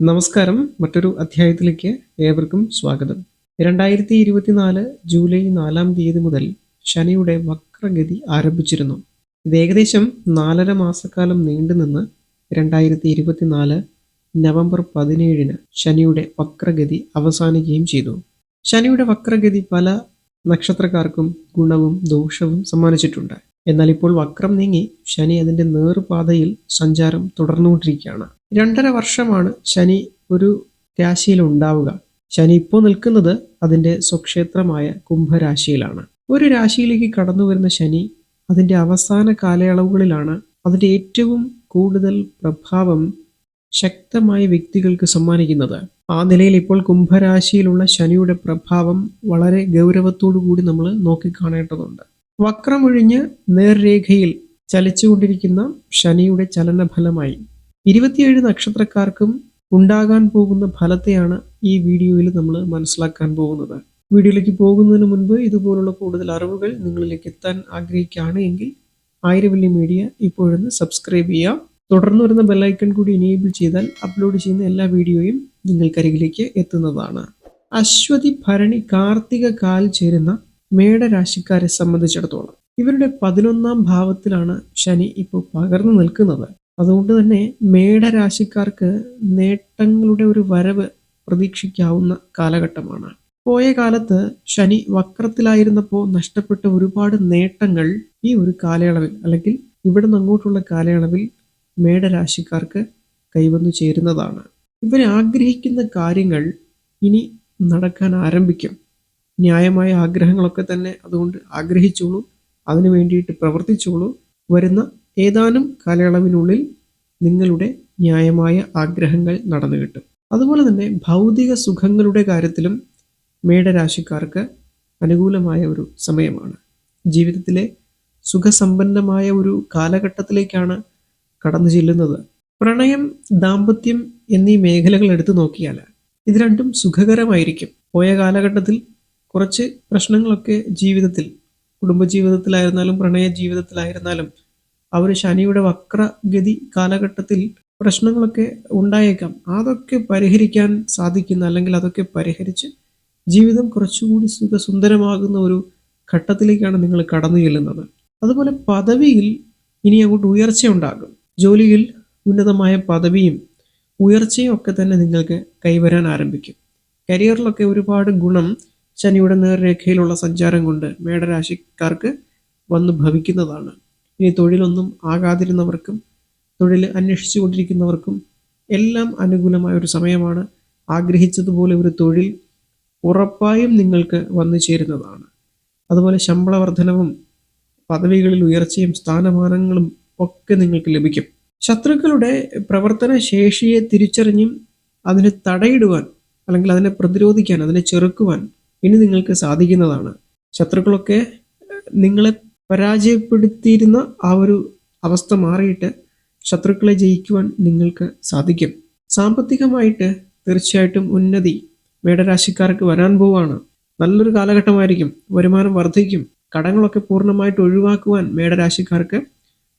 നമസ്കാരം. മറ്റൊരു അധ്യായത്തിലേക്ക് ഏവർക്കും സ്വാഗതം. രണ്ടായിരത്തി ഇരുപത്തിനാല് ജൂലൈ നാലാം തീയതി മുതൽ ശനിയുടെ വക്രഗതി ആരംഭിച്ചിരുന്നു. ഇത് ഏകദേശം നാലര മാസക്കാലം നീണ്ടുനിന്ന് രണ്ടായിരത്തി ഇരുപത്തിനാല് നവംബർ പതിനേഴിന് ശനിയുടെ വക്രഗതി അവസാനിക്കുകയും ചെയ്തു. ശനിയുടെ വക്രഗതി പല നക്ഷത്രക്കാർക്കും ഗുണവും ദോഷവും സമ്മാനിച്ചിട്ടുണ്ട്. എന്നാൽ ഇപ്പോൾ വക്രം നീങ്ങി ശനി അതിന്റെ നേർപാതയിൽ സഞ്ചാരം തുടർന്നുകൊണ്ടിരിക്കുകയാണ്. രണ്ടര വർഷമാണ് ശനി ഒരു രാശിയിൽ ഉണ്ടാവുക. ശനി ഇപ്പോൾ നിൽക്കുന്നത് അതിന്റെ സ്വക്ഷേത്രമായ കുംഭരാശിയിലാണ്. ഒരു രാശിയിലേക്ക് കടന്നു വരുന്ന ശനി അതിന്റെ അവസാന കാലയളവുകളിലാണ് അതിന്റെ ഏറ്റവും കൂടുതൽ പ്രഭാവം ശക്തമായ വ്യക്തികൾക്ക് സമ്മാനിക്കുന്നത്. ആ നിലയിൽ ഇപ്പോൾ കുംഭരാശിയിലുള്ള ശനിയുടെ പ്രഭാവം വളരെ ഗൗരവത്തോടു കൂടി നമ്മൾ നോക്കിക്കാണേണ്ടതുണ്ട്. വക്രമൊഴിഞ്ഞ് നേർരേഖയിൽ ചലിച്ചുകൊണ്ടിരിക്കുന്ന ശനിയുടെ ചലനഫലമായി ഇരുപത്തിയേഴ് നക്ഷത്രക്കാർക്കും ഉണ്ടാകാൻ പോകുന്ന ഫലത്തെയാണ് ഈ വീഡിയോയിൽ നമ്മൾ മനസ്സിലാക്കാൻ പോകുന്നത്. വീഡിയോയിലേക്ക് പോകുന്നതിന് മുൻപ് ഇതുപോലുള്ള കൂടുതൽ അറിവുകൾ നിങ്ങളിലേക്ക് എത്താൻ ആഗ്രഹിക്കുകയാണ് എങ്കിൽ ആയിരവല്ലി മീഡിയ ഇപ്പോഴൊന്ന് സബ്സ്ക്രൈബ് ചെയ്യുക. തുടർന്ന് വരുന്ന ബെല്ലൈക്കൺ കൂടി എനേബിൾ ചെയ്താൽ അപ്ലോഡ് ചെയ്യുന്ന എല്ലാ വീഡിയോയും നിങ്ങൾക്കരികിലേക്ക് എത്തുന്നതാണ്. അശ്വതി ഭരണി കാർത്തിക കാൽ ചേരുന്ന മേടരാശിക്കാരെ സംബന്ധിച്ചിടത്തോളം ഇവരുടെ പതിനൊന്നാം ഭാവത്തിലാണ് ശനി ഇപ്പോൾ പകർന്നു നിൽക്കുന്നത്. അതുകൊണ്ട് തന്നെ മേടരാശിക്കാർക്ക് നേട്ടങ്ങളുടെ ഒരു വരവ് പ്രതീക്ഷിക്കാവുന്ന കാലഘട്ടമാണ്. പോയ കാലത്ത് ശനി വക്രത്തിലായിരുന്നപ്പോൾ നഷ്ടപ്പെട്ട ഒരുപാട് നേട്ടങ്ങൾ ഈ ഒരു കാലയളവിൽ അല്ലെങ്കിൽ ഇവിടെ അങ്ങോട്ടുള്ള കാലയളവിൽ മേടരാശിക്കാർക്ക് കൈവന്നു ചേരുന്നതാണ്. ഇവർ ആഗ്രഹിക്കുന്ന കാര്യങ്ങൾ ഇനി നടക്കാൻ ആരംഭിക്കും. ന്യായമായ ആഗ്രഹങ്ങളൊക്കെ തന്നെ അതുകൊണ്ട് ആഗ്രഹിച്ചോളൂ അതിനു വേണ്ടിയിട്ട് പ്രവർത്തിച്ചോളൂ വരുന്ന ഏതാനും കാലയളവിനുള്ളിൽ നിങ്ങളുടെ ന്യായമായ ആഗ്രഹങ്ങൾ നടന്നു കിട്ടും. അതുപോലെ തന്നെ ഭൗതിക സുഖങ്ങളുടെ കാര്യത്തിലും മേടരാശിക്കാർക്ക് അനുകൂലമായ ഒരു സമയമാണ്. ജീവിതത്തിലെ സുഖസമ്പന്നമായ ഒരു കാലഘട്ടത്തിലേക്കാണ് കടന്നു ചെല്ലുന്നത്. പ്രണയം ദാമ്പത്യം എന്നീ മേഖലകൾ എടുത്തു നോക്കിയാൽ ഇത് രണ്ടും സുഖകരമായിരിക്കും. പോയ കാലഘട്ടത്തിൽ കുറച്ച് പ്രശ്നങ്ങളൊക്കെ ജീവിതത്തിൽ കുടുംബജീവിതത്തിലായിരുന്നാലും പ്രണയ ജീവിതത്തിലായിരുന്നാലും ഒരു ശനിയുടെ വക്രഗതി കാലഘട്ടത്തിൽ പ്രശ്നങ്ങളൊക്കെ ഉണ്ടായേക്കാം. അതൊക്കെ പരിഹരിക്കാൻ സാധിക്കുന്ന അല്ലെങ്കിൽ അതൊക്കെ പരിഹരിച്ച് ജീവിതം കുറച്ചുകൂടി സുഖസുന്ദരമാകുന്ന ഒരു ഘട്ടത്തിലേക്കാണ് നിങ്ങൾ കടന്നു ചെല്ലുന്നത്. അതുപോലെ പദവിയിൽ ഇനി അങ്ങോട്ട് ഉയർച്ച ഉണ്ടാകും. ജോലിയിൽ ഉന്നതമായ പദവിയും ഉയർച്ചയും ഒക്കെ തന്നെ നിങ്ങൾക്ക് കൈവരാൻ ആരംഭിക്കും. കരിയറിലൊക്കെ ഒരുപാട് ഗുണം ശനിയുടെ നേർരേഖയിലുള്ള സഞ്ചാരം കൊണ്ട് മേടരാശിക്കാർക്ക് വന്നു ഭവിക്കുന്നതാണ്. ഇനി തൊഴിലൊന്നും ആകാതിരുന്നവർക്കും തൊഴിൽ അന്വേഷിച്ചു കൊണ്ടിരിക്കുന്നവർക്കും എല്ലാം അനുകൂലമായ ഒരു സമയമാണ് ആഗ്രഹിച്ചതുപോലെ ഒരു തൊഴിൽ ഉറപ്പായും നിങ്ങൾക്ക് വന്നു ചേരുന്നതാണ്. അതുപോലെ ശമ്പള വർധനവും പദവികളിൽ ഉയർച്ചയും സ്ഥാനമാനങ്ങളും ഒക്കെ നിങ്ങൾക്ക് ലഭിക്കും. ശത്രുക്കളുടെ പ്രവർത്തന ശേഷിയെ തിരിച്ചറിഞ്ഞും അതിനെ തടയിടുവാൻ അല്ലെങ്കിൽ അതിനെ പ്രതിരോധിക്കാൻ അതിനെ ചെറുക്കുവാൻ ഇനി നിങ്ങൾക്ക് സാധിക്കുന്നതാണ്. ശത്രുക്കളൊക്കെ നിങ്ങളെ പരാജയപ്പെടുത്തിയിരുന്ന ആ ഒരു അവസ്ഥ മാറിയിട്ട് ശത്രുക്കളെ ജയിക്കുവാൻ നിങ്ങൾക്ക് സാധിക്കും. സാമ്പത്തികമായിട്ട് തീർച്ചയായിട്ടും ഉന്നതി മേടരാശിക്കാർക്ക് വരാൻ പോവാണ്. നല്ലൊരു കാലഘട്ടമായിരിക്കും. വരുമാനം വർദ്ധിക്കും. കടങ്ങളൊക്കെ പൂർണമായിട്ട് ഒഴിവാക്കുവാൻ മേടരാശിക്കാർക്ക്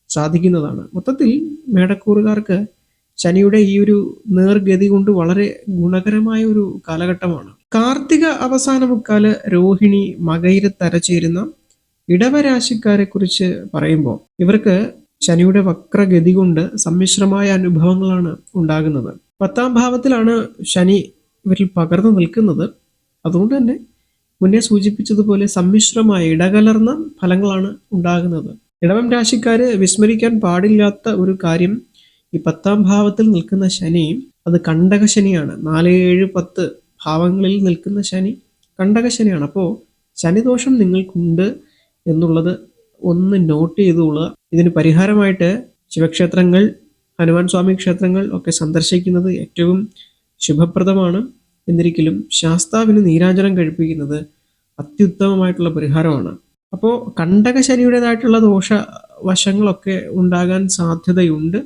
സാധിക്കുന്നതാണ്. മൊത്തത്തിൽ മേടക്കൂറുകാർക്ക് ശനിയുടെ ഈ ഒരു നേർഗതി കൊണ്ട് വളരെ ഗുണകരമായ ഒരു കാലഘട്ടമാണ്. കാർത്തിക അവസാന മുക്കാൽ രോഹിണി മകയിരത്തരച്ചേരുന്ന ഇടവരാശിക്കാരെ കുറിച്ച് പറയുമ്പോൾ ഇവർക്ക് ശനിയുടെ വക്രഗതി കൊണ്ട് സമ്മിശ്രമായ അനുഭവങ്ങളാണ് ഉണ്ടാകുന്നത്. പത്താം ഭാവത്തിലാണ് ശനി ഇവരിൽ പകർന്നു നിൽക്കുന്നത്. അതുകൊണ്ട് തന്നെ മുന്നേ സൂചിപ്പിച്ചതുപോലെ സമ്മിശ്രമായ ഇടകലർന്ന ഫലങ്ങളാണ് ഉണ്ടാകുന്നത്. ഇടവം രാശിക്കാര് വിസ്മരിക്കാൻ പാടില്ലാത്ത ഒരു കാര്യം ഈ പത്താം ഭാവത്തിൽ നിൽക്കുന്ന ശനി അത് കണ്ടക ശനിയാണ്. നാല് ഏഴ് പത്ത് ഭാവങ്ങളിൽ നിൽക്കുന്ന ശനി കണ്ടക ശനിയാണ്. അപ്പോൾ ശനിദോഷം നിങ്ങൾക്കുണ്ട്. എന്നുള്ളത് ഒന്ന് നോട്ട് ചെയ്തുകൊള്ളുക ഇതിന് പരിഹാരമായിട്ട് ശിവക്ഷേത്രങ്ങൾ ഹനുമാൻ സ്വാമി ക്ഷേത്രങ്ങൾ ഒക്കെ സന്ദർശിക്കുന്നത് ഏറ്റവും ശുഭപ്രദമാണ്. എന്നിരിക്കലും ശാസ്താവിന് നീരാഞ്ജനം കഴിപ്പിക്കുന്നത് അത്യുത്തമമായിട്ടുള്ള പരിഹാരമാണ്. അപ്പോൾ കണ്ടക ശനിയുടേതായിട്ടുള്ള ദോഷവശങ്ങളൊക്കെ ഉണ്ടാകാൻ സാധ്യതയുണ്ട്.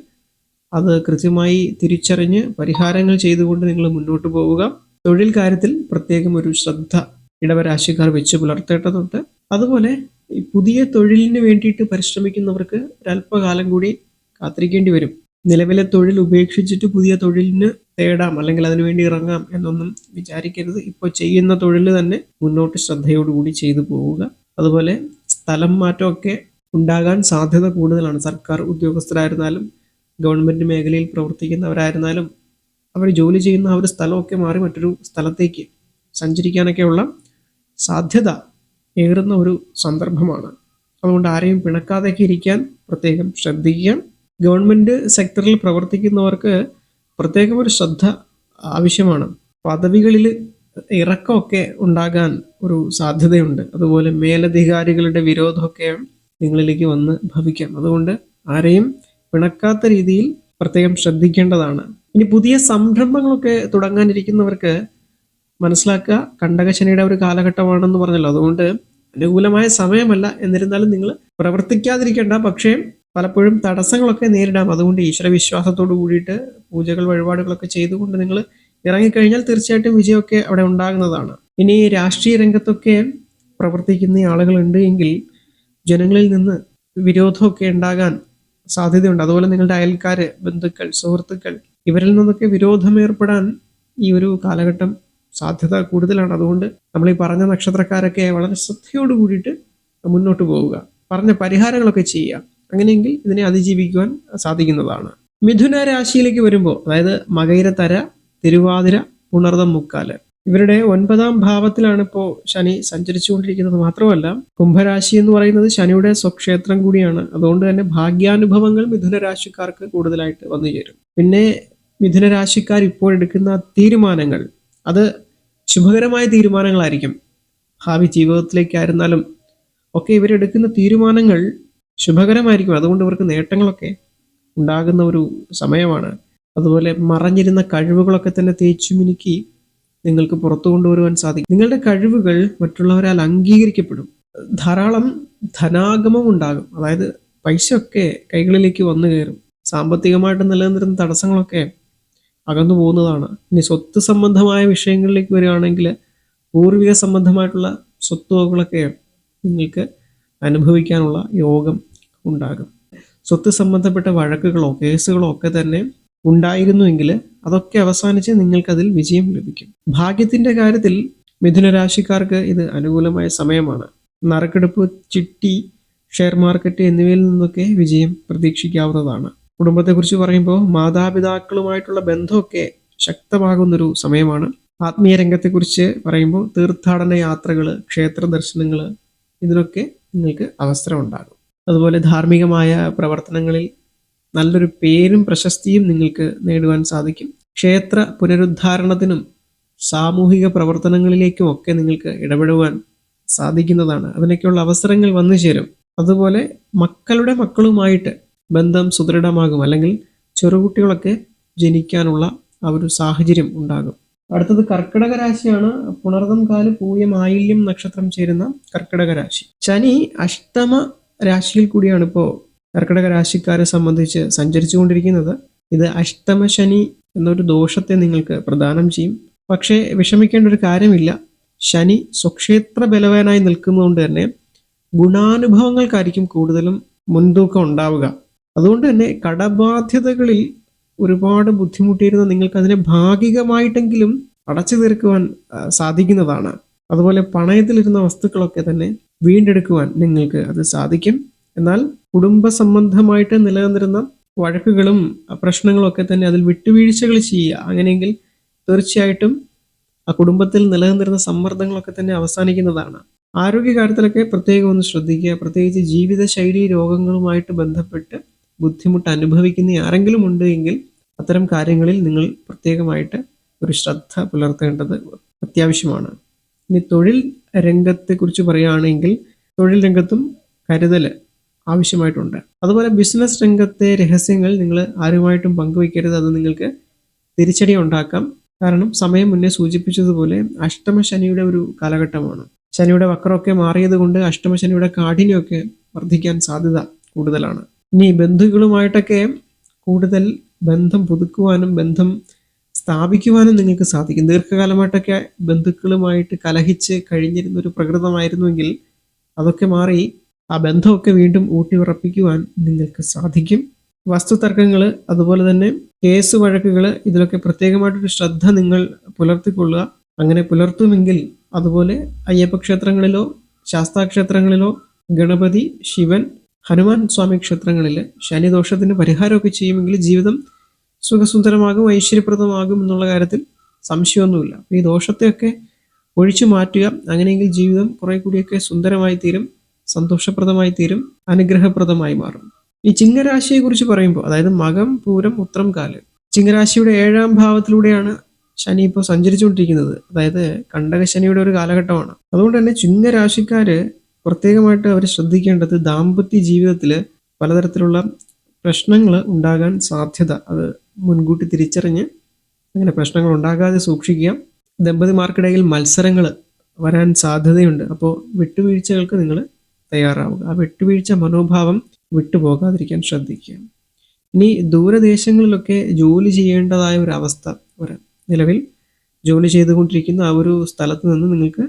അത് കൃത്യമായി തിരിച്ചറിഞ്ഞ് പരിഹാരങ്ങൾ ചെയ്തുകൊണ്ട് നിങ്ങൾ മുന്നോട്ട് പോവുക. തൊഴിൽ കാര്യത്തിൽ പ്രത്യേകം ഒരു ശ്രദ്ധ ഇടവരാശിക്കാർ വെച്ച് പുലർത്തേണ്ടതുണ്ട്. അതുപോലെ ഈ പുതിയ തൊഴിലിന് വേണ്ടിയിട്ട് പരിശ്രമിക്കുന്നവർക്ക് ഒരല്പകാലം കൂടി കാത്തിരിക്കേണ്ടി വരും. നിലവിലെ തൊഴിൽ ഉപേക്ഷിച്ചിട്ട് പുതിയ തൊഴിലിന് തേടാം അല്ലെങ്കിൽ അതിനുവേണ്ടി ഇറങ്ങാം എന്നൊന്നും വിചാരിക്കരുത്. ഇപ്പോൾ ചെയ്യുന്ന തൊഴിൽ തന്നെ മുന്നോട്ട് ശ്രദ്ധയോടുകൂടി ചെയ്തു പോവുക. അതുപോലെ സ്ഥലം മാറ്റമൊക്കെ ഉണ്ടാകാൻ സാധ്യത കൂടുതലാണ്. സർക്കാർ ഉദ്യോഗസ്ഥരായിരുന്നാലും ഗവൺമെന്റ് മേഖലയിൽ പ്രവർത്തിക്കുന്നവരായിരുന്നാലും അവർ ജോലി ചെയ്യുന്ന ആ ഒരു സ്ഥലമൊക്കെ മാറി മറ്റൊരു സ്ഥലത്തേക്ക് സഞ്ചരിക്കാനൊക്കെയുള്ള സാധ്യത ഏറുന്ന ഒരു സന്ദർഭമാണ്. അതുകൊണ്ട് ആരെയും പിണക്കാതെയൊക്കെ ഇരിക്കാൻ പ്രത്യേകം ശ്രദ്ധിക്കുക ഗവൺമെന്റ് സെക്ടറിൽ പ്രവർത്തിക്കുന്നവർക്ക് പ്രത്യേകം ഒരു ശ്രദ്ധ ആവശ്യമാണ്. പദവികളിൽ ഇറക്കമൊക്കെ ഉണ്ടാകാൻ ഒരു സാധ്യതയുണ്ട്. അതുപോലെ മേലധികാരികളുടെ വിരോധമൊക്കെ നിങ്ങളിലേക്ക് വന്ന് ഭവിക്കാം. അതുകൊണ്ട് ആരെയും പിണക്കാത്ത രീതിയിൽ പ്രത്യേകം ശ്രദ്ധിക്കേണ്ടതാണ്. ഇനി പുതിയ സംരംഭങ്ങളൊക്കെ തുടങ്ങാനിരിക്കുന്നവർക്ക് മനസ്സിലാക്കുക. കണ്ടകശനിയുടെ ഒരു കാലഘട്ടമാണെന്ന് പറഞ്ഞല്ലോ. അതുകൊണ്ട് അനുകൂലമായ സമയമല്ല. എന്നിരുന്നാലും നിങ്ങൾ പ്രവർത്തിക്കാതിരിക്കേണ്ട. പക്ഷേ പലപ്പോഴും തടസ്സങ്ങളൊക്കെ നേരിടാം. അതുകൊണ്ട് ഈശ്വര വിശ്വാസത്തോട് കൂടിയിട്ട് പൂജകൾ വഴിപാടുകളൊക്കെ ചെയ്തുകൊണ്ട് നിങ്ങൾ ഇറങ്ങിക്കഴിഞ്ഞാൽ തീർച്ചയായിട്ടും വിജയമൊക്കെ അവിടെ ഉണ്ടാകുന്നതാണ്. ഇനി രാഷ്ട്രീയ രംഗത്തൊക്കെ പ്രവർത്തിക്കുന്ന ആളുകളുണ്ട് എങ്കിൽ ജനങ്ങളിൽ നിന്ന് വിരോധമൊക്കെ ഉണ്ടാകാൻ സാധ്യതയുണ്ട്. അതുപോലെ നിങ്ങളുടെ അയൽക്കാർ ബന്ധുക്കൾ സുഹൃത്തുക്കൾ ഇവരിൽ നിന്നൊക്കെ വിരോധം ഏർപ്പെടാൻ ഈ ഒരു കാലഘട്ടം സാധ്യത കൂടുതലാണ്. അതുകൊണ്ട് നമ്മൾ ഈ പറഞ്ഞ നക്ഷത്രക്കാരൊക്കെ വളരെ ശ്രദ്ധയോട് കൂടിയിട്ട് മുന്നോട്ട് പോവുക. പറഞ്ഞ പരിഹാരങ്ങളൊക്കെ ചെയ്യുക. അങ്ങനെയെങ്കിൽ ഇതിനെ അതിജീവിക്കുവാൻ സാധിക്കുന്നതാണ്. മിഥുന രാശിയിലേക്ക് വരുമ്പോൾ അതായത് മകയിരത്തര തിരുവാതിര പുണർദം മുക്കാൽ ഇവരുടെ ഒൻപതാം ഭാവത്തിലാണ് ഇപ്പോൾ ശനി സഞ്ചരിച്ചുകൊണ്ടിരിക്കുന്നത്. മാത്രമല്ല കുംഭരാശി എന്ന് പറയുന്നത് ശനിയുടെ സ്വക്ഷേത്രം കൂടിയാണ്. അതുകൊണ്ട് തന്നെ ഭാഗ്യാനുഭവങ്ങൾ മിഥുന രാശിക്കാർക്ക് കൂടുതലായിട്ട് വന്നു ചേരും പിന്നെ മിഥുന രാശിക്കാർ ഇപ്പോൾ എടുക്കുന്ന തീരുമാനങ്ങൾ. അത് ശുഭകരമായ തീരുമാനങ്ങളായിരിക്കും. ഭാവി ജീവിതത്തിലേക്കായിരുന്നാലും ഒക്കെ ഇവരെടുക്കുന്ന തീരുമാനങ്ങൾ ശുഭകരമായിരിക്കും. അതുകൊണ്ട് ഇവർക്ക് നേട്ടങ്ങളൊക്കെ ഉണ്ടാകുന്ന ഒരു സമയമാണ്. അതുപോലെ മറഞ്ഞിരുന്ന കഴിവുകളൊക്കെ തന്നെ തേച്ചു മിനുക്കി നിങ്ങൾക്ക് പുറത്തു കൊണ്ടുവരുവാൻ സാധിക്കും. നിങ്ങളുടെ കഴിവുകൾ മറ്റുള്ളവരാൽ അംഗീകരിക്കപ്പെടും. ധാരാളം ധനാഗമം ഉണ്ടാകും. അതായത് പൈസ ഒക്കെ കൈകളിലേക്ക് വന്നു കയറും. സാമ്പത്തികമായിട്ട് നിലനിന്നിരുന്ന തടസ്സങ്ങളൊക്കെ അകന്നു പോകുന്നതാണ്. ഇനി സ്വത്ത് സംബന്ധമായ വിഷയങ്ങളിലേക്ക് വരികയാണെങ്കിൽ പൂർവിക സംബന്ധമായിട്ടുള്ള സ്വത്തുവകളൊക്കെ നിങ്ങൾക്ക് അനുഭവിക്കാനുള്ള യോഗം ഉണ്ടാകും. സ്വത്ത് സംബന്ധപ്പെട്ട വഴക്കുകളോ കേസുകളോ ഒക്കെ തന്നെ ഉണ്ടായിരുന്നുവെങ്കിൽ അതൊക്കെ അവസാനിച്ച് നിങ്ങൾക്കതിൽ വിജയം ലഭിക്കും. ഭാഗ്യത്തിന്റെ കാര്യത്തിൽ മിഥുനരാശിക്കാർക്ക് ഇത് അനുകൂലമായ സമയമാണ്. നറുക്കെടുപ്പ് ചിട്ടി ഷെയർ മാർക്കറ്റ് എന്നിവയിൽ നിന്നൊക്കെ വിജയം പ്രതീക്ഷിക്കാവുന്നതാണ്. കുടുംബത്തെക്കുറിച്ച് പറയുമ്പോൾ മാതാപിതാക്കളുമായിട്ടുള്ള ബന്ധമൊക്കെ ശക്തമാകുന്നൊരു സമയമാണ്. ആത്മീയ രംഗത്തെക്കുറിച്ച് പറയുമ്പോൾ തീർത്ഥാടന യാത്രകൾ ക്ഷേത്ര ദർശനങ്ങൾ ഇതിനൊക്കെ നിങ്ങൾക്ക് അവസരം ഉണ്ടാകും അതുപോലെ ധാർമ്മികമായ പ്രവർത്തനങ്ങളിൽ നല്ലൊരു പേരും പ്രശസ്തിയും നിങ്ങൾക്ക് നേടുവാൻ സാധിക്കും. ക്ഷേത്ര പുനരുദ്ധാരണത്തിനും സാമൂഹിക പ്രവർത്തനങ്ങളിലേക്കും ഒക്കെ നിങ്ങൾക്ക് ഇടപെടുവാൻ സാധിക്കുന്നതാണ്. അതിനൊക്കെയുള്ള അവസരങ്ങൾ വന്നു ചേരും അതുപോലെ മക്കളുടെ മക്കളുമായിട്ട് ബന്ധം സുദൃഢമാകും. അല്ലെങ്കിൽ ചെറുകുട്ടികളൊക്കെ ജനിക്കാനുള്ള ആ ഒരു സാഹചര്യം ഉണ്ടാകും. അടുത്തത് കർക്കിടക രാശിയാണ്. പുണർതം കാൽ പൂയം ആയില്യം നക്ഷത്രം ചേരുന്ന കർക്കിടക രാശി. ശനി അഷ്ടമ രാശിയിൽ കൂടിയാണ് ഇപ്പോൾ കർക്കിടക രാശിക്കാരെ സംബന്ധിച്ച് സഞ്ചരിച്ചുകൊണ്ടിരിക്കുന്നത്. ഇത് അഷ്ടമ ശനി എന്നൊരു ദോഷത്തെ നിങ്ങൾക്ക് പ്രദാനം ചെയ്യും. പക്ഷേ വിഷമിക്കേണ്ട ഒരു കാര്യമില്ല. ശനി സ്വക്ഷേത്ര ബലവാനായി നിൽക്കുന്നതുകൊണ്ട് തന്നെ ഗുണാനുഭവങ്ങൾക്കായിരിക്കും കൂടുതലും മുൻതൂക്കം ഉണ്ടാവുക. അതുകൊണ്ട് തന്നെ കടബാധ്യതകളിൽ ഒരുപാട് ബുദ്ധിമുട്ടിയിരുന്ന നിങ്ങൾക്ക് അതിനെ ഭാഗികമായിട്ടെങ്കിലും അടച്ചു തീർക്കുവാൻ സാധിക്കുന്നതാണ്. അതുപോലെ പണയത്തിലിരുന്ന വസ്തുക്കളൊക്കെ തന്നെ വീണ്ടെടുക്കുവാൻ നിങ്ങൾക്ക് അത് സാധിക്കും. എന്നാൽ കുടുംബ സംബന്ധമായിട്ട് നിലനിന്നിരുന്ന വഴക്കുകളും പ്രശ്നങ്ങളും ഒക്കെ തന്നെ അതിൽ വിട്ടുവീഴ്ചകൾ ചെയ്യുക. അങ്ങനെയെങ്കിൽ തീർച്ചയായിട്ടും ആ കുടുംബത്തിൽ നിലനിന്നിരുന്ന സമ്മർദ്ദങ്ങളൊക്കെ തന്നെ അവസാനിക്കുന്നതാണ്. ആരോഗ്യകാര്യത്തിലൊക്കെ പ്രത്യേകം ഒന്ന് ശ്രദ്ധിക്കുക. പ്രത്യേകിച്ച് ജീവിതശൈലി രോഗങ്ങളുമായിട്ട് ബന്ധപ്പെട്ട് ബുദ്ധിമുട്ട് അനുഭവിക്കുന്ന ആരെങ്കിലും ഉണ്ട് എങ്കിൽ അത്തരം കാര്യങ്ങളിൽ നിങ്ങൾ പ്രത്യേകമായിട്ട് ഒരു ശ്രദ്ധ പുലർത്തേണ്ടത് അത്യാവശ്യമാണ്. ഇനി തൊഴിൽ രംഗത്തെക്കുറിച്ച് പറയുകയാണെങ്കിൽ തൊഴിൽ രംഗത്തും കരുതൽ ആവശ്യമായിട്ടുണ്ട്. അതുപോലെ ബിസിനസ് രംഗത്തെ രഹസ്യങ്ങൾ നിങ്ങൾ ആരുമായിട്ടും പങ്കുവയ്ക്കരുത്. അത് നിങ്ങൾക്ക് തിരിച്ചടി ഉണ്ടാക്കാം. കാരണം സമയം മുന്നേ സൂചിപ്പിച്ചതുപോലെ അഷ്ടമ ശനിയുടെ ഒരു കാലഘട്ടമാണ്. ശനിയുടെ വക്രമൊക്കെ മാറിയത് കൊണ്ട് അഷ്ടമ ശനിയുടെ കാഠിന്യമൊക്കെ വർദ്ധിക്കാൻ സാധ്യത കൂടുതലാണ്. ഇനി ബന്ധുക്കളുമായിട്ടൊക്കെ കൂടുതൽ ബന്ധം പുതുക്കുവാനും ബന്ധം സ്ഥാപിക്കുവാനും നിങ്ങൾക്ക് സാധിക്കും. ദീർഘകാലമായിട്ടൊക്കെ ബന്ധുക്കളുമായിട്ട് കലഹിച്ച് കഴിഞ്ഞിരുന്ന ഒരു പ്രകൃതമായിരുന്നുവെങ്കിൽ അതൊക്കെ മാറി ആ ബന്ധമൊക്കെ വീണ്ടും ഊട്ടി ഉറപ്പിക്കുവാൻ നിങ്ങൾക്ക് സാധിക്കും. വസ്തുതർക്കങ്ങൾ അതുപോലെ തന്നെ കേസ് വഴക്കുകൾ ഇതിലൊക്കെ പ്രത്യേകമായിട്ടൊരു ശ്രദ്ധ നിങ്ങൾ പുലർത്തിക്കൊള്ളുക. അങ്ങനെ പുലർത്തുമെങ്കിൽ അതുപോലെ അയ്യപ്പ ക്ഷേത്രങ്ങളിലോ ശാസ്താക്ഷേത്രങ്ങളിലോ ഗണപതി ശിവൻ ഹനുമാൻ സ്വാമി ക്ഷേത്രങ്ങളിൽ ശനിദോഷത്തിന് പരിഹാരമൊക്കെ ചെയ്യുമെങ്കിൽ ജീവിതം സുഖസുന്ദരമാകും ഐശ്വര്യപ്രദമാകും എന്നുള്ള കാര്യത്തിൽ സംശയമൊന്നുമില്ല. ഈ ദോഷത്തെയൊക്കെ ഒഴിച്ചു മാറ്റുക അങ്ങനെയെങ്കിൽ ജീവിതം കുറെ കൂടിയൊക്കെ സുന്ദരമായി തീരും സന്തോഷപ്രദമായി തീരും അനുഗ്രഹപ്രദമായി മാറും. ഈ ചിങ്ങരാശിയെ കുറിച്ച് പറയുമ്പോൾ അതായത് മകം പൂരം ഉത്രം കാൽ. ചിങ്ങരാശിയുടെ ഏഴാം ഭാവത്തിലൂടെയാണ് ശനി ഇപ്പോൾ സഞ്ചരിച്ചുകൊണ്ടിരിക്കുന്നത്. അതായത് കണ്ടക ശനിയുടെ ഒരു കാലഘട്ടമാണ്. അതുകൊണ്ട് തന്നെ ചിങ്ങരാശിക്കാര് പ്രത്യേകമായിട്ട് അവർ ശ്രദ്ധിക്കേണ്ടത് ദാമ്പത്യ ജീവിതത്തിൽ പലതരത്തിലുള്ള പ്രശ്നങ്ങൾ ഉണ്ടാകാൻ സാധ്യത. അത് മുൻകൂട്ടി തിരിച്ചറിഞ്ഞ് അങ്ങനെ പ്രശ്നങ്ങൾ ഉണ്ടാകാതെ സൂക്ഷിക്കുക. ദമ്പതിമാർക്കിടയിൽ മത്സരങ്ങൾ വരാൻ സാധ്യതയുണ്ട്. അപ്പോൾ വിട്ടുവീഴ്ചകൾക്ക് നിങ്ങൾ തയ്യാറാവുക. ആ വിട്ടുവീഴ്ച മനോഭാവം വിട്ടുപോകാതിരിക്കാൻ ശ്രദ്ധിക്കുക. ഇനി ദൂരദേശങ്ങളിലൊക്കെ ജോലി ചെയ്യേണ്ടതായ ഒരു അവസ്ഥ വരാം നിലവിൽ ജോലി ചെയ്തുകൊണ്ടിരിക്കുന്ന ആ ഒരു സ്ഥലത്ത് നിന്ന് നിങ്ങൾക്ക്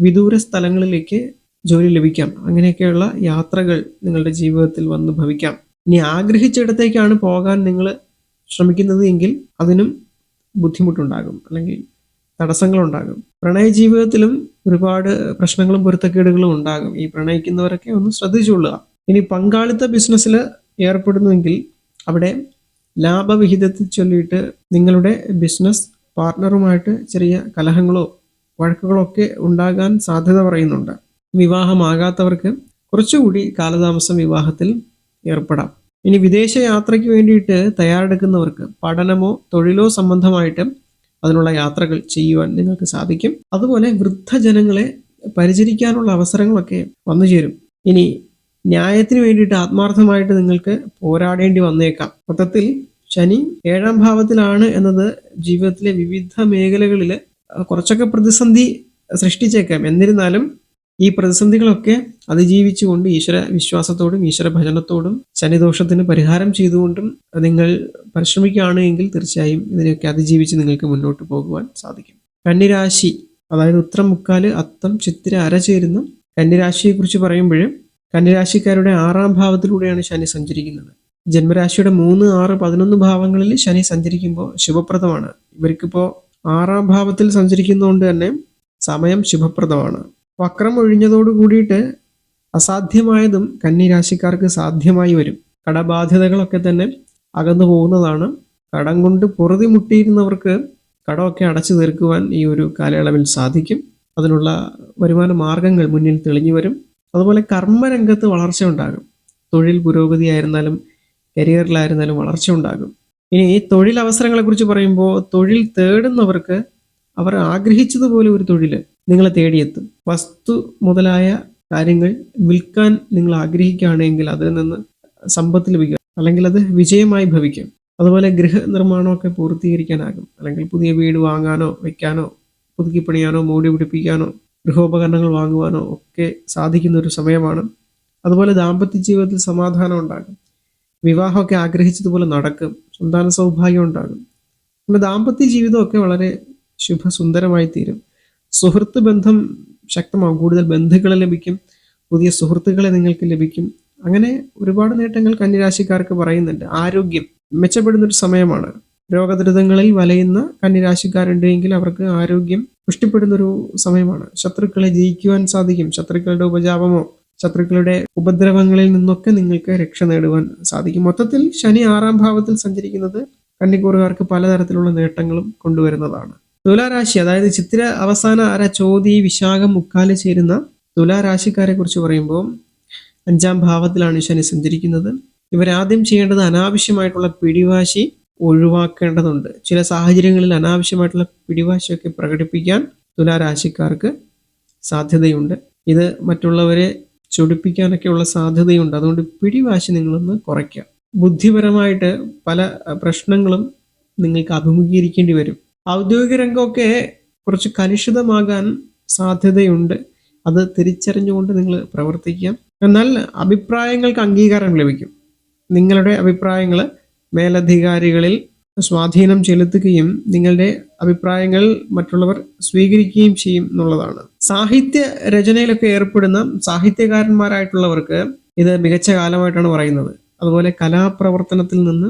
വിദൂര സ്ഥലങ്ങളിലേക്ക് ജോലി ലഭിക്കാം. അങ്ങനെയൊക്കെയുള്ള യാത്രകൾ നിങ്ങളുടെ ജീവിതത്തിൽ വന്ന് ഭവിക്കാം. ഇനി ആഗ്രഹിച്ചിടത്തേക്കാണ് പോകാൻ നിങ്ങൾ ശ്രമിക്കുന്നത് എങ്കിൽ അതിനും ബുദ്ധിമുട്ടുണ്ടാകും. അല്ലെങ്കിൽ തടസ്സങ്ങളുണ്ടാകും. പ്രണയ ജീവിതത്തിലും ഒരുപാട് പ്രശ്നങ്ങളും പൊരുത്തക്കേടുകളും ഉണ്ടാകും. ഈ പ്രണയിക്കുന്നവരൊക്കെ ഒന്ന് ശ്രദ്ധിച്ചുകൊള്ളുക. ഇനി പങ്കാളിത്ത ബിസിനസ്സിൽ ഏർപ്പെടുന്നുവെങ്കിൽ അവിടെ ലാഭവിഹിതത്തിൽ ചൊല്ലിയിട്ട് നിങ്ങളുടെ ബിസിനസ് പാർട്ണറുമായിട്ട് ചെറിയ കലഹങ്ങളോ വഴക്കുകളോ ഒക്കെ ഉണ്ടാകാൻ സാധ്യത പറയുന്നുണ്ട്. വിവാഹമാകാത്തവർക്ക് കുറച്ചുകൂടി കാലതാമസം വിവാഹത്തിൽ ഏർപ്പെടാം. ഇനി വിദേശ യാത്രയ്ക്ക് വേണ്ടിയിട്ട് തയ്യാറെടുക്കുന്നവർക്ക് പഠനമോ തൊഴിലോ സംബന്ധമായിട്ട് അതിനുള്ള യാത്രകൾ ചെയ്യുവാൻ നിങ്ങൾക്ക് സാധിക്കും. അതുപോലെ വൃദ്ധജനങ്ങളെ പരിചരിക്കാനുള്ള അവസരങ്ങളൊക്കെ വന്നു ചേരും. ഇനി ന്യായത്തിന് വേണ്ടിയിട്ട് ആത്മാർത്ഥമായിട്ട് നിങ്ങൾക്ക് പോരാടേണ്ടി വന്നേക്കാം. മൊത്തത്തിൽ ശനി ഏഴാം ഭാവത്തിലാണ് എന്നത് ജീവിതത്തിലെ വിവിധ മേഖലകളിൽ കുറച്ചൊക്കെ പ്രതിസന്ധി സൃഷ്ടിച്ചേക്കാം. എന്നിരുന്നാലും ഈ പ്രതിസന്ധികളൊക്കെ അതിജീവിച്ചുകൊണ്ട് ഈശ്വര വിശ്വാസത്തോടും ഈശ്വര ഭജനത്തോടും ശനിദോഷത്തിന് പരിഹാരം ചെയ്തുകൊണ്ടും നിങ്ങൾ പരിശ്രമിക്കുകയാണ് എങ്കിൽ തീർച്ചയായും ഇതിനെയൊക്കെ അതിജീവിച്ച് നിങ്ങൾക്ക് മുന്നോട്ട് പോകുവാൻ സാധിക്കും. കന്നിരാശി അതായത് ഉത്തരം മുക്കാൽ അത്തം ചിത്തിര അര ചേരുന്ന. കന്നിരാശിയെക്കുറിച്ച് പറയുമ്പോൾ കന്നിരാശിക്കാരുടെ ആറാം ഭാവത്തിലൂടെയാണ് ശനി സഞ്ചരിക്കുന്നത്. ജന്മരാശിയുടെ മൂന്ന് ആറ് പതിനൊന്ന് ഭാവങ്ങളിൽ ശനി സഞ്ചരിക്കുമ്പോൾ ശുഭപ്രദമാണ്. ഇവർക്കിപ്പോൾ ആറാം ഭാവത്തിൽ സഞ്ചരിക്കുന്നതുകൊണ്ട് തന്നെ സമയം ശുഭപ്രദമാണ്. വക്രം ഒഴിഞ്ഞതോടു കൂടിയിട്ട് അസാധ്യമായതും കന്നിരാശിക്കാർക്ക് സാധ്യമായി വരും. കടബാധ്യതകളൊക്കെ തന്നെ അകന്നു പോകുന്നതാണ്. കടം കൊണ്ട് പൊറുതി മുട്ടിയിരുന്നവർക്ക് കടമൊക്കെ അടച്ചു തീർക്കുവാൻ ഈ ഒരു കാലയളവിൽ സാധിക്കും. അതിനുള്ള വരുമാന മാർഗങ്ങൾ മുന്നിൽ തെളിഞ്ഞു വരും. അതുപോലെ കർമ്മരംഗത്ത് വളർച്ച ഉണ്ടാകും. തൊഴിൽ പുരോഗതി ആയിരുന്നാലും കരിയറിലായിരുന്നാലും വളർച്ച ഉണ്ടാകും. ഇനി തൊഴിൽ അവസരങ്ങളെ കുറിച്ച് പറയുമ്പോൾ തൊഴിൽ തേടുന്നവർക്ക് അവർ ആഗ്രഹിച്ചതുപോലെ ഒരു തൊഴിൽ നിങ്ങളെ തേടിയെത്തും. വസ്തു മുതലായ കാര്യങ്ങൾ വിൽക്കാൻ നിങ്ങൾ ആഗ്രഹിക്കുകയാണെങ്കിൽ അതിൽ നിന്ന് സമ്പത്ത് ലഭിക്കുക അല്ലെങ്കിൽ അത് വിജയമായി ഭവിക്കും. അതുപോലെ ഗൃഹനിർമ്മാണമൊക്കെ പൂർത്തീകരിക്കാനാകും. അല്ലെങ്കിൽ പുതിയ വീട് വാങ്ങാനോ വെക്കാനോ പുതുക്കി പണിയാനോ മൂടി പിടിപ്പിക്കാനോ ഗൃഹോപകരണങ്ങൾ വാങ്ങുവാനോ ഒക്കെ സാധിക്കുന്ന ഒരു സമയമാണ്. അതുപോലെ ദാമ്പത്യ ജീവിതത്തിൽ സമാധാനം ഉണ്ടാകും. വിവാഹമൊക്കെ ആഗ്രഹിച്ചതുപോലെ നടക്കും. സന്താന സൗഭാഗ്യം ഉണ്ടാകും. പിന്നെ ദാമ്പത്യ ജീവിതമൊക്കെ വളരെ ശുഭസുന്ദരമായി തീരും സുഹൃത്ത് ബന്ധം ശക്തമാകും കൂടുതൽ ബന്ധുക്കളെ ലഭിക്കും. പുതിയ സുഹൃത്തുക്കളെ നിങ്ങൾക്ക് ലഭിക്കും. അങ്ങനെ ഒരുപാട് നേട്ടങ്ങൾ കന്നിരാശിക്കാർക്ക് പറയുന്നുണ്ട്. ആരോഗ്യം മെച്ചപ്പെടുന്ന ഒരു സമയമാണ്. രോഗദുരിതങ്ങളിൽ വലയുന്ന കന്നിരാശിക്കാരുണ്ടെങ്കിൽ അവർക്ക് ആരോഗ്യം പുഷ്ടിപ്പെടുന്ന ഒരു സമയമാണ്. ശത്രുക്കളെ ജയിക്കുവാൻ സാധിക്കും. ശത്രുക്കളുടെ ഉപജാപമോ ശത്രുക്കളുടെ ഉപദ്രവങ്ങളിൽ നിന്നൊക്കെ നിങ്ങൾക്ക് രക്ഷ നേടുവാൻ സാധിക്കും. മൊത്തത്തിൽ ശനി ആറാം ഭാവത്തിൽ സഞ്ചരിക്കുന്നത് കന്നിക്കൂറുകാർക്ക് പലതരത്തിലുള്ള നേട്ടങ്ങളും കൊണ്ടുവരുന്നതാണ്. തുലാരാശി അതായത് ചിത്ര അവസാന അര ചോതി വിശാഖം മുക്കാൽ ചേരുന്ന തുലാരാശിക്കാരെ കുറിച്ച് പറയുമ്പോൾ അഞ്ചാം ഭാവത്തിലാണ് ശനി സഞ്ചരിക്കുന്നത്. ഇവരാദ്യം ചെയ്യേണ്ടത് അനാവശ്യമായിട്ടുള്ള പിടിവാശി ഒഴിവാക്കേണ്ടതുണ്ട്. ചില സാഹചര്യങ്ങളിൽ അനാവശ്യമായിട്ടുള്ള പിടിവാശിയൊക്കെ പ്രകടിപ്പിക്കാൻ തുലാരാശിക്കാർക്ക് സാധ്യതയുണ്ട്. ഇത് മറ്റുള്ളവരെ ചൊടിപ്പിക്കാനൊക്കെയുള്ള സാധ്യതയുണ്ട്. അതുകൊണ്ട് പിടിവാശി നിങ്ങളൊന്ന് കുറയ്ക്കുക. ബുദ്ധിപരമായിട്ട് പല പ്രശ്നങ്ങളും നിങ്ങൾക്ക് അഭിമുഖീകരിക്കേണ്ടി വരും. ഔദ്യോഗിക രംഗമൊക്കെ കുറച്ച് കലുഷിതമാകാൻ സാധ്യതയുണ്ട്. അത് തിരിച്ചറിഞ്ഞുകൊണ്ട് നിങ്ങൾ പ്രവർത്തിക്കാം എന്നാൽ അഭിപ്രായങ്ങൾക്ക് അംഗീകാരം ലഭിക്കും. നിങ്ങളുടെ അഭിപ്രായങ്ങൾ മേലധികാരികളിൽ സ്വാധീനം ചെലുത്തുകയും നിങ്ങളുടെ അഭിപ്രായങ്ങൾ മറ്റുള്ളവർ സ്വീകരിക്കുകയും ചെയ്യും എന്നുള്ളതാണ്. സാഹിത്യ രചനയിലൊക്കെ ഏർപ്പെടുന്ന സാഹിത്യകാരന്മാരായിട്ടുള്ളവർക്ക് ഇത് മികച്ച കാലമായിട്ടാണ് പറയുന്നത്. അതുപോലെ കലാപ്രവർത്തനത്തിൽ നിന്ന്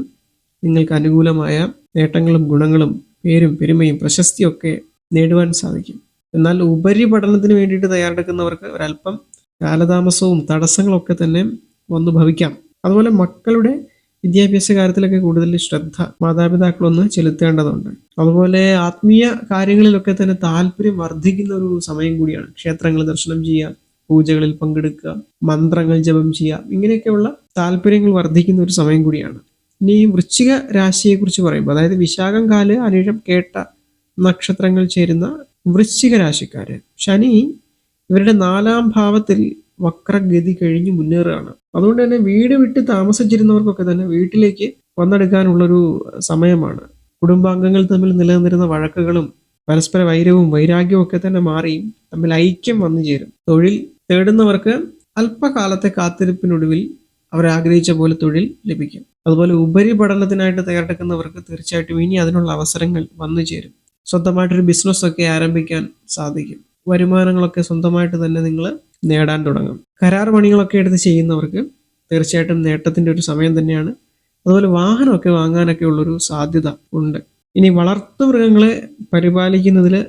നിങ്ങൾക്ക് അനുകൂലമായ നേട്ടങ്ങളും ഗുണങ്ങളും പേരും പെരുമയും പ്രശസ്തിയൊക്കെ നേടുവാൻ സാധിക്കും. എന്നാൽ ഉപരിപഠനത്തിന് വേണ്ടിയിട്ട് തയ്യാറെടുക്കുന്നവർക്ക് ഒരല്പം കാലതാമസവും തടസ്സങ്ങളൊക്കെ തന്നെ വന്നു ഭവിക്കാം. അതുപോലെ മക്കളുടെ വിദ്യാഭ്യാസ കാര്യത്തിലൊക്കെ കൂടുതൽ ശ്രദ്ധ മാതാപിതാക്കളൊന്ന് ചെലുത്തേണ്ടതുണ്ട്. അതുപോലെ ആത്മീയ കാര്യങ്ങളിലൊക്കെ തന്നെ താല്പര്യം വർദ്ധിക്കുന്ന ഒരു സമയം കൂടിയാണ്. ക്ഷേത്രങ്ങൾ ദർശനം ചെയ്യുക പൂജകളിൽ പങ്കെടുക്കുക മന്ത്രങ്ങൾ ജപം ചെയ്യുക ഇങ്ങനെയൊക്കെയുള്ള താല്പര്യങ്ങൾ വർദ്ധിക്കുന്ന ഒരു സമയം കൂടിയാണ്. ഇനി വൃശ്ചിക രാശിയെക്കുറിച്ച് പറയുമ്പോൾ അതായത് വിശാഖം കാൽ അനിഴം കേട്ട നക്ഷത്രങ്ങൾ ചേരുന്ന വൃശ്ചിക രാശിക്കാർ ശനി ഇവരുടെ നാലാം ഭാവത്തിൽ വക്രഗതി കഴിഞ്ഞ് മുന്നേറുകയാണ്. അതുകൊണ്ട് തന്നെ വീട് വിട്ട് താമസിച്ചിരുന്നവർക്കൊക്കെ തന്നെ വീട്ടിലേക്ക് വന്നെടുക്കാനുള്ളൊരു സമയമാണ്. കുടുംബാംഗങ്ങൾ തമ്മിൽ നിലനിന്നിരുന്ന വഴക്കുകളും പരസ്പര വൈരവും വൈരാഗ്യവും ഒക്കെ തന്നെ മാറി തമ്മിൽ ഐക്യം വന്നു ചേരും. തൊഴിൽ തേടുന്നവർക്ക് അല്പകാലത്തെ കാത്തിരിപ്പിനൊടുവിൽ അവരാഗ്രഹിച്ച പോലെ തൊഴിൽ ലഭിക്കും. അതുപോലെ ഉപരിപഠനത്തിനായിട്ട് തയ്യാറെടുക്കുന്നവർക്ക് തീർച്ചയായിട്ടും ഇനി അതിനുള്ള അവസരങ്ങൾ വന്നു ചേരും. സ്വന്തമായിട്ടൊരു ബിസിനസ് ഒക്കെ ആരംഭിക്കാൻ സാധിക്കും. വരുമാനങ്ങളൊക്കെ സ്വന്തമായിട്ട് തന്നെ നിങ്ങൾ നേടാൻ തുടങ്ങും. കരാർ പണികളൊക്കെ എടുത്ത് ചെയ്യുന്നവർക്ക് തീർച്ചയായിട്ടും നേട്ടത്തിന്റെ ഒരു സമയം തന്നെയാണ്. അതുപോലെ വാഹനമൊക്കെ വാങ്ങാനൊക്കെ ഉള്ളൊരു സാധ്യത ഉണ്ട്. ഇനി വളർത്തു മൃഗങ്ങളെ പരിപാലിക്കുന്നതിൽ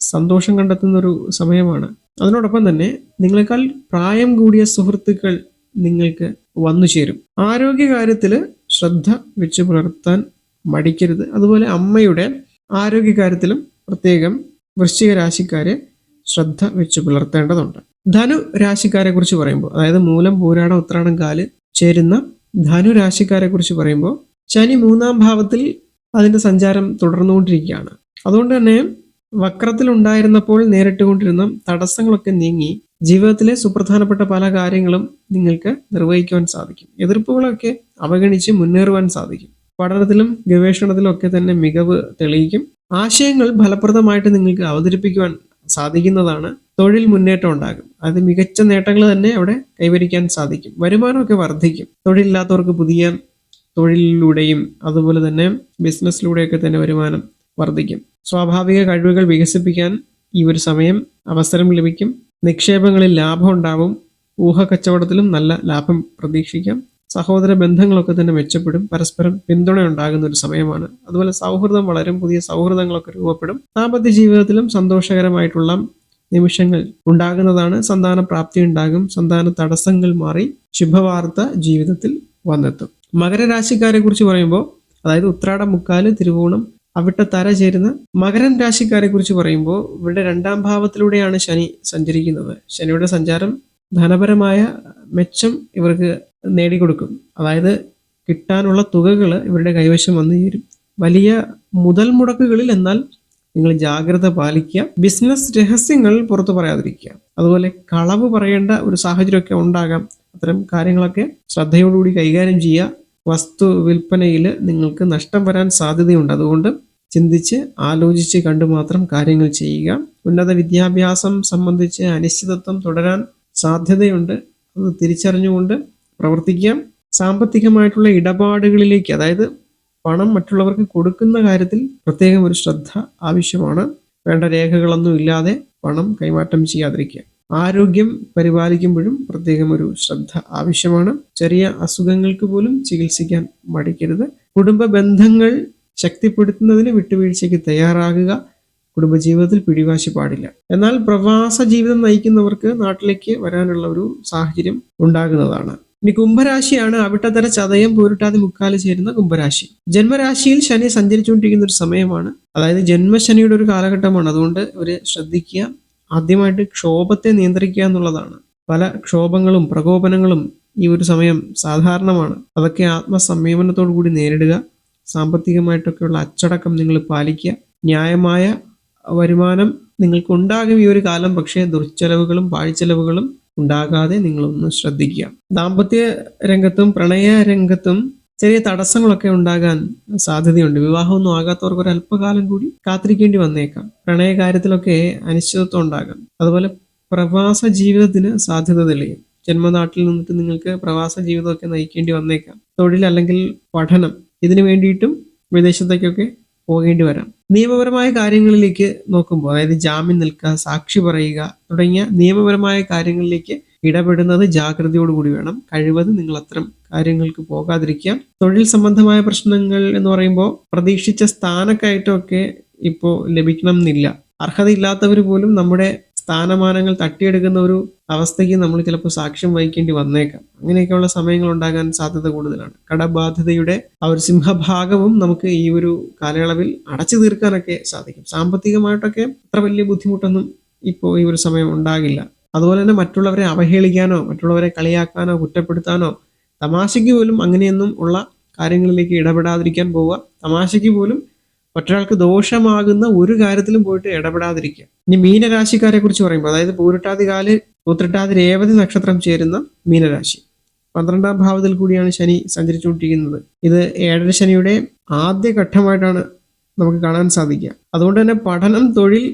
സന്തോഷം കണ്ടെത്തുന്ന ഒരു സമയമാണ്. അതിനോടൊപ്പം തന്നെ നിങ്ങളെക്കാൾ പ്രായം കൂടിയ സുഹൃത്തുക്കൾ നിങ്ങൾക്ക് വന്നു ചേരും. ആരോഗ്യകാര്യത്തിൽ ശ്രദ്ധ വെച്ച് പുലർത്താൻ മടിക്കരുത്. അതുപോലെ അമ്മയുടെ ആരോഗ്യകാര്യത്തിലും പ്രത്യേകം വൃശ്ചിക രാശിക്കാരെ ശ്രദ്ധ വെച്ച് പുലർത്തേണ്ടതുണ്ട്. ധനു രാശിക്കാരെ കുറിച്ച് പറയുമ്പോൾ അതായത് മൂലം പൂരാടം ഉത്രാടം കാൽ ചേരുന്ന ധനു രാശിക്കാരെ കുറിച്ച് പറയുമ്പോൾ ശനി മൂന്നാം ഭാവത്തിൽ അതിന്റെ സഞ്ചാരം തുടർന്നുകൊണ്ടിരിക്കുകയാണ്. അതുകൊണ്ട് തന്നെ വക്രത്തിൽ ഉണ്ടായിരുന്നപ്പോൾ നേരിട്ടുകൊണ്ടിരുന്ന തടസ്സങ്ങളൊക്കെ നീങ്ങി ജീവിതത്തിലെ സുപ്രധാനപ്പെട്ട പല കാര്യങ്ങളും നിങ്ങൾക്ക് നിർവഹിക്കുവാൻ സാധിക്കും. എതിർപ്പുകളൊക്കെ അവഗണിച്ച് മുന്നേറുവാൻ സാധിക്കും. പഠനത്തിലും ഗവേഷണത്തിലും ഒക്കെ തന്നെ മികവ് തെളിയിക്കും. ആശയങ്ങൾ ഫലപ്രദമായിട്ട് നിങ്ങൾക്ക് അവതരിപ്പിക്കുവാൻ സാധിക്കുന്നതാണ് തൊഴിൽ മുന്നേറ്റം ഉണ്ടാകും. അത് മികച്ച നേട്ടങ്ങൾ തന്നെ അവിടെ കൈവരിക്കാൻ സാധിക്കും. വരുമാനമൊക്കെ വർദ്ധിക്കും. തൊഴിലില്ലാത്തവർക്ക് പുതിയ തൊഴിലിലൂടെയും അതുപോലെ തന്നെ ബിസിനസ്സിലൂടെയൊക്കെ തന്നെ വരുമാനം വർദ്ധിക്കും. സ്വാഭാവിക കഴിവുകൾ വികസിപ്പിക്കാൻ ഈ ഒരു സമയം അവസരം ലഭിക്കും. നിക്ഷേപങ്ങളിൽ ലാഭം ഉണ്ടാവും ഊഹ കച്ചവടത്തിലും നല്ല ലാഭം പ്രതീക്ഷിക്കാം. സഹോദര ബന്ധങ്ങളൊക്കെ തന്നെ മെച്ചപ്പെടും. പരസ്പരം പിന്തുണ ഉണ്ടാകുന്ന ഒരു സമയമാണ്. അതുപോലെ സൗഹൃദം വളരും. പുതിയ സൗഹൃദങ്ങളൊക്കെ രൂപപ്പെടും. ദാമ്പത്യ ജീവിതത്തിലും സന്തോഷകരമായിട്ടുള്ള നിമിഷങ്ങൾ ഉണ്ടാകുന്നതാണ്. സന്താന പ്രാപ്തി ഉണ്ടാകും. സന്താന തടസ്സങ്ങൾ മാറി ശുഭവാർത്ത ജീവിതത്തിൽ വന്നെത്തും. മകരരാശിക്കാരെ കുറിച്ച് പറയുമ്പോൾ അതായത് ഉത്രാടം മുക്കാൽ തിരുവോണം അവിട്ട തര ചേരുന്ന മകരൻ രാശിക്കാരെ കുറിച്ച് പറയുമ്പോൾ ഇവിടെ രണ്ടാം ഭാവത്തിലൂടെയാണ് ശനി സഞ്ചരിക്കുന്നത്. ശനിയുടെ സഞ്ചാരം ധനപരമായ മെച്ചം ഇവർക്ക് നേടിക്കൊടുക്കും. അതായത് കിട്ടാനുള്ള തുകകൾ ഇവരുടെ കൈവശം വന്നു ചേരും. വലിയ മുതൽ മുടക്കുകളിൽ എന്നാൽ നിങ്ങൾ ജാഗ്രത പാലിക്കുക. ബിസിനസ് രഹസ്യങ്ങൾ പുറത്തു പറയാതിരിക്കുക. അതുപോലെ കളവ് പറയേണ്ട ഒരു സാഹചര്യമൊക്കെ ഉണ്ടാകാം. അത്തരം കാര്യങ്ങളൊക്കെ ശ്രദ്ധയോടുകൂടി കൈകാര്യം ചെയ്യുക. വസ്തു വിൽപ്പനയിൽ നിങ്ങൾക്ക് നഷ്ടം വരാൻ സാധ്യതയുണ്ട്. അതുകൊണ്ട് ചിന്തിച്ച് ആലോചിച്ച് കണ്ടു മാത്രം കാര്യങ്ങൾ ചെയ്യുക. ഉന്നത വിദ്യാഭ്യാസം സംബന്ധിച്ച് അനിശ്ചിതത്വം തുടരാൻ സാധ്യതയുണ്ട്. അത് തിരിച്ചറിഞ്ഞുകൊണ്ട് പ്രവർത്തിക്കാം. സാമ്പത്തികമായിട്ടുള്ള ഇടപാടുകളിലേക്ക് അതായത് പണം മറ്റുള്ളവർക്ക് കൊടുക്കുന്ന കാര്യത്തിൽ പ്രത്യേകം ഒരു ശ്രദ്ധ ആവശ്യമാണ്. വേണ്ട രേഖകളൊന്നും ഇല്ലാതെ പണം കൈമാറ്റം ചെയ്യാതിരിക്കുക. ആരോഗ്യം പരിപാലിക്കുമ്പോഴും പ്രത്യേകം ഒരു ശ്രദ്ധ ആവശ്യമാണ്. ചെറിയ അസുഖങ്ങൾക്ക് പോലും ചികിത്സിക്കാൻ മടിക്കരുത്. കുടുംബ ബന്ധങ്ങൾ ശക്തിപ്പെടുത്തുന്നതിന് വിട്ടുവീഴ്ചയ്ക്ക് തയ്യാറാകുക കുടുംബജീവിതത്തിൽ പിടിവാശി പാടില്ല. എന്നാൽ പ്രവാസ ജീവിതം നയിക്കുന്നവർക്ക് നാട്ടിലേക്ക് വരാനുള്ള ഒരു സാഹചര്യം ഉണ്ടാകുന്നതാണ്. ഇനി കുംഭരാശിയാണ്. അവിട്ടതര ചതയം പൂരിട്ടാതി മുക്കാൽ ചേരുന്ന കുംഭരാശി. ജന്മരാശിയിൽ ശനി സഞ്ചരിച്ചുകൊണ്ടിരിക്കുന്ന ഒരു സമയമാണ്. അതായത് ജന്മശനിയുടെ ഒരു കാലഘട്ടമാണ്. അതുകൊണ്ട് ഒരു ശ്രദ്ധിക്കുക. ആദ്യമായിട്ട് ക്ഷോഭത്തെ നിയന്ത്രിക്കുക എന്നുള്ളതാണ്. പല ക്ഷോഭങ്ങളും പ്രകോപനങ്ങളും ഈ ഒരു സമയം സാധാരണമാണ്. അതൊക്കെ ആത്മസംയമനത്തോടു കൂടി നേരിടുക സാമ്പത്തികമായിട്ടൊക്കെയുള്ള അച്ചടക്കം നിങ്ങൾ പാലിക്കുക ന്യായമായ വരുമാനം നിങ്ങൾക്ക് ഉണ്ടാകും ഈ ഒരു കാലം പക്ഷേ ദുർച്ചെലവുകളും പാഴ്ചെലവുകളും ഉണ്ടാകാതെ നിങ്ങളൊന്ന് ശ്രദ്ധിക്കുക. ദാമ്പത്യ രംഗത്തും പ്രണയ രംഗത്തും ചെറിയ തടസ്സങ്ങളൊക്കെ ഉണ്ടാകാൻ സാധ്യതയുണ്ട്. വിവാഹമൊന്നും ആകാത്തവർക്ക് ഒരു അല്പകാലം കൂടി കാത്തിരിക്കേണ്ടി വന്നേക്കാം. പ്രണയ കാര്യത്തിലൊക്കെ അനിശ്ചിതത്വം ഉണ്ടാകാം. അതുപോലെ പ്രവാസ ജീവിതത്തിന് സാധ്യത തെളിയും. ജന്മനാട്ടിൽ നിന്നിട്ട് നിങ്ങൾക്ക് പ്രവാസ ജീവിതമൊക്കെ നയിക്കേണ്ടി വന്നേക്കാം. തൊഴിൽ അല്ലെങ്കിൽ പഠനം ഇതിനു വേണ്ടിയിട്ടും വിദേശത്തേക്കൊക്കെ പോകേണ്ടി വരാം. നിയമപരമായ കാര്യങ്ങളിലേക്ക് നോക്കുമ്പോൾ അതായത് ജാമ്യം നിൽക്കുക സാക്ഷി പറയുക തുടങ്ങിയ നിയമപരമായ കാര്യങ്ങളിലേക്ക് ഇടപെടുന്നത് ജാഗ്രതയോടുകൂടി വേണം. കഴിവത് നിങ്ങൾ അത്തരം കാര്യങ്ങൾക്ക് പോകാതിരിക്കുക തൊഴിൽ സംബന്ധമായ പ്രശ്നങ്ങൾ എന്ന് പറയുമ്പോൾ പ്രതീക്ഷിച്ച സ്ഥാനക്കയറ്റമൊക്കെ ഇപ്പോൾ ലഭിക്കണം എന്നില്ല അർഹതയില്ലാത്തവർ പോലും നമ്മുടെ സ്ഥാനമാനങ്ങൾ തട്ടിയെടുക്കുന്ന ഒരു അവസ്ഥയ്ക്ക് നമ്മൾ ചിലപ്പോൾ സാക്ഷ്യം വഹിക്കേണ്ടി വന്നേക്കാം. അങ്ങനെയൊക്കെയുള്ള സമയങ്ങൾ ഉണ്ടാകാൻ സാധ്യത കൂടുതലാണ്. കടബാധ്യതയുടെ ആ ഒരു സിംഹഭാഗവും നമുക്ക് ഈ ഒരു കാലയളവിൽ അടച്ചു തീർക്കാനൊക്കെ സാധിക്കും. സാമ്പത്തികമായിട്ടൊക്കെ അത്ര വലിയ ബുദ്ധിമുട്ടൊന്നും ഇപ്പോൾ ഈ ഒരു സമയം ഉണ്ടാകില്ല. അതുപോലെ തന്നെ മറ്റുള്ളവരെ അവഹേളിക്കാനോ മറ്റുള്ളവരെ കളിയാക്കാനോ കുറ്റപ്പെടുത്താനോ തമാശയ്ക്ക് പോലും അങ്ങനെയൊന്നും ഉള്ള കാര്യങ്ങളിലേക്ക് ഇടപെടാതിരിക്കാൻ പോവുക. തമാശയ്ക്ക് പോലും മറ്റൊരാൾക്ക് ദോഷമാകുന്ന ഒരു കാര്യത്തിലും പോയിട്ട് ഇടപെടാതിരിക്കുക. ഇനി മീനരാശിക്കാരെ കുറിച്ച് പറയുമ്പോൾ അതായത് പൂരിട്ടാതി കാൽ പൂത്തിട്ടാതി രേവതി നക്ഷത്രം ചേരുന്ന മീനരാശി. പന്ത്രണ്ടാം ഭാവത്തിൽ കൂടിയാണ് ശനി സഞ്ചരിച്ചുകൊണ്ടിരിക്കുന്നത്. ഇത് ഏഴര ശനിയുടെ ആദ്യ ഘട്ടമായിട്ടാണ് നമുക്ക് കാണാൻ സാധിക്കുക. അതുകൊണ്ട് തന്നെ പഠനം തൊഴിൽ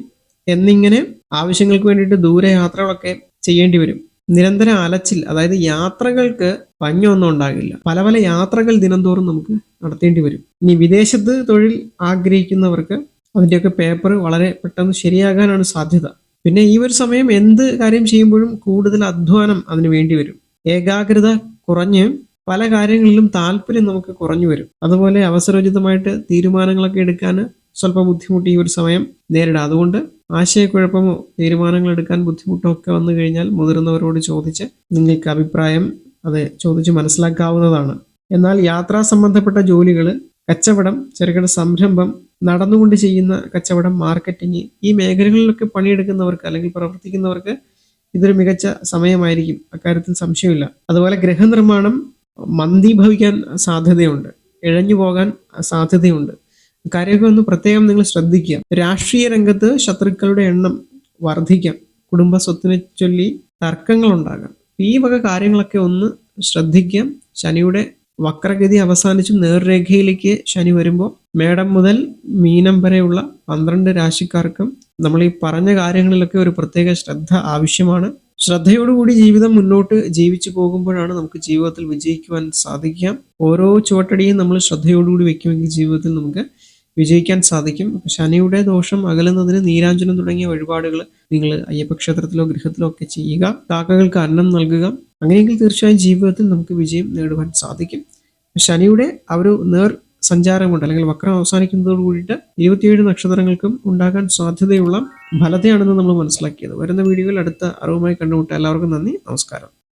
എന്നിങ്ങനെ ആവശ്യങ്ങൾക്ക് വേണ്ടിയിട്ട് ദൂരയാത്രകളൊക്കെ ചെയ്യേണ്ടി വരും. നിരന്തര അലച്ചിൽ അതായത് യാത്രകൾക്ക് പഞ്ഞൊന്നും ഉണ്ടാകില്ല പല പല യാത്രകൾ ദിനംതോറും നമുക്ക് നടത്തേണ്ടി വരും. ഇനി വിദേശത്ത് തൊഴിൽ ആഗ്രഹിക്കുന്നവർക്ക് അതിന്റെയൊക്കെ പേപ്പർ വളരെ പെട്ടെന്ന് ശരിയാകാനാണ് സാധ്യത. പിന്നെ ഈ ഒരു സമയം എന്ത് കാര്യം ചെയ്യുമ്പോഴും കൂടുതൽ അധ്വാനം അതിന് വേണ്ടി വരും. ഏകാഗ്രത കുറഞ്ഞ് പല കാര്യങ്ങളിലും താല്പര്യം നമുക്ക് കുറഞ്ഞു വരും. അതുപോലെ അവസരോചിതമായിട്ട് തീരുമാനങ്ങളൊക്കെ എടുക്കാൻ സ്വല്പം ബുദ്ധിമുട്ട് ഈ ഒരു സമയം നേരിടാം. അതുകൊണ്ട് ആശയക്കുഴപ്പമോ തീരുമാനങ്ങൾ എടുക്കാൻ ബുദ്ധിമുട്ടോ ഒക്കെ വന്നു കഴിഞ്ഞാൽ മുതിർന്നവരോട് ചോദിച്ച് നിങ്ങൾക്ക് അഭിപ്രായം അത് ചോദിച്ച് മനസ്സിലാക്കാവുന്നതാണ്. എന്നാൽ യാത്രാ സംബന്ധപ്പെട്ട ജോലികൾ കച്ചവടം ചെറുകിട സംരംഭം നടന്നുകൊണ്ട് ചെയ്യുന്ന കച്ചവടം മാർക്കറ്റിംഗ് ഈ മേഖലകളിലൊക്കെ പണിയെടുക്കുന്നവർക്ക് അല്ലെങ്കിൽ പ്രവർത്തിക്കുന്നവർക്ക് ഇതൊരു മികച്ച സമയമായിരിക്കും. അക്കാര്യത്തിൽ സംശയമില്ല. അതുപോലെ ഗൃഹനിർമ്മാണം മന്ദീഭവിക്കാൻ സാധ്യതയുണ്ട്. ഇഴഞ്ഞു പോകാൻ സാധ്യതയുണ്ട്. കാര്യമൊക്കെ ഒന്ന് പ്രത്യേകം നിങ്ങൾ ശ്രദ്ധിക്കുക. രാഷ്ട്രീയ രംഗത്ത് ശത്രുക്കളുടെ എണ്ണം വർദ്ധിക്കാം. കുടുംബ സ്വത്തിനെ ചൊല്ലി തർക്കങ്ങൾ ഉണ്ടാകാം. ഈ വക കാര്യങ്ങളൊക്കെ ഒന്ന് ശ്രദ്ധിക്കാം ശനിയുടെ വക്രഗതി അവസാനിച്ചും നേർരേഖയിലേക്ക് ശനി വരുമ്പോൾ മേടം മുതൽ മീനം വരെയുള്ള പന്ത്രണ്ട് രാശിക്കാർക്കും നമ്മൾ ഈ പറഞ്ഞ കാര്യങ്ങളിലൊക്കെ ഒരു പ്രത്യേക ശ്രദ്ധ ആവശ്യമാണ്. ശ്രദ്ധയോടുകൂടി ജീവിതം മുന്നോട്ട് ജീവിച്ചു പോകുമ്പോഴാണ് നമുക്ക് ജീവിതത്തിൽ വിജയിക്കുവാൻ സാധിക്കുക. ഓരോ ചുവട്ടടിയും നമ്മൾ ശ്രദ്ധയോടുകൂടി വെക്കുമെങ്കിൽ ജീവിതത്തിൽ നമുക്ക് വിജയിക്കാൻ സാധിക്കും. ശനിയുടെ ദോഷം അകലുന്നതിന് നീരാഞ്ജനം തുടങ്ങിയ വഴിപാടുകൾ നിങ്ങൾ അയ്യപ്പ ക്ഷേത്രത്തിലോ ഗൃഹത്തിലോ ഒക്കെ ചെയ്യുക. കാക്കകൾക്ക് അന്നം നൽകുക. അങ്ങനെയെങ്കിൽ തീർച്ചയായും ജീവിതത്തിൽ നമുക്ക് വിജയം നേടുവാൻ സാധിക്കും. ശനിയുടെ ആ ഒരു നേർ സഞ്ചാരമുണ്ട്. അല്ലെങ്കിൽ വക്രം അവസാനിക്കുന്നതോട് കൂടിയിട്ട് ഇരുപത്തിയേഴ് നക്ഷത്രങ്ങൾക്കും ഉണ്ടാകാൻ സാധ്യതയുള്ള ഫലതയാണെന്ന് നമ്മൾ മനസ്സിലാക്കിയത്. വരുന്ന വീഡിയോയിൽ അടുത്ത അറിവുമായി കണ്ടുമുട്ടാം. എല്ലാവർക്കും നന്ദി. നമസ്കാരം.